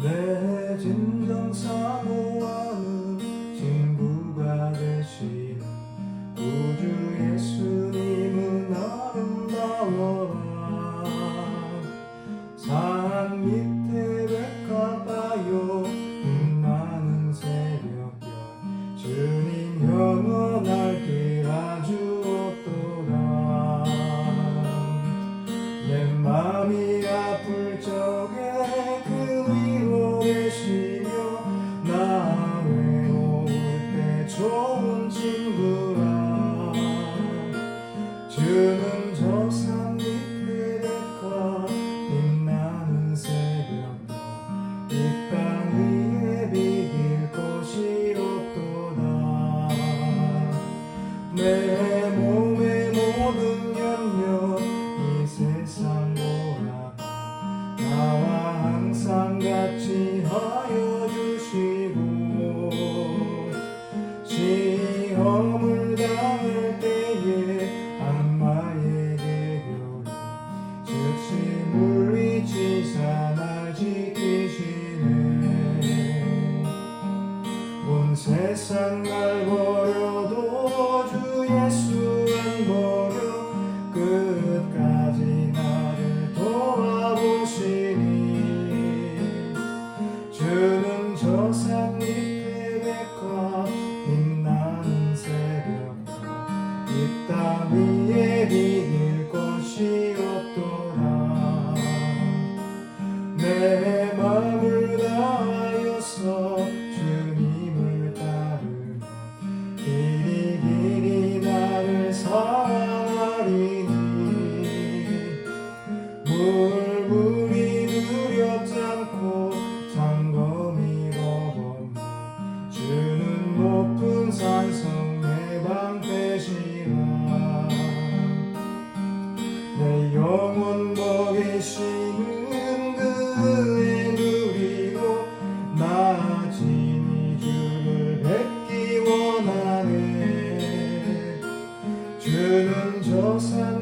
내 진정 사고 고운 친구라. 주는 조상 밑에 백과 빛나는 새벽 이땅 위에 비길 곳이 없도다. 내 몸의 모든 염려 이 세상 모아 나와 항상 같이 하여 Lord.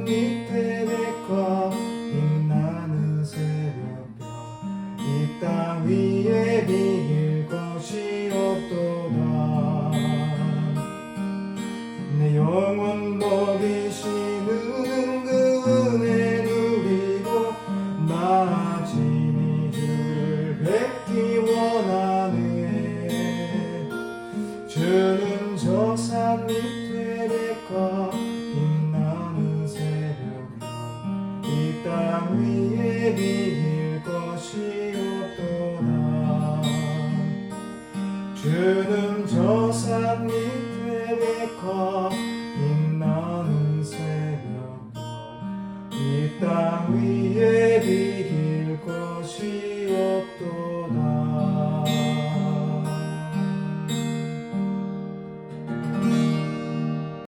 me 땅 위에 비일 것이 없도다 주는 저 산 밑에 백화 빛나는 새벽 이땅 위에 비길 것이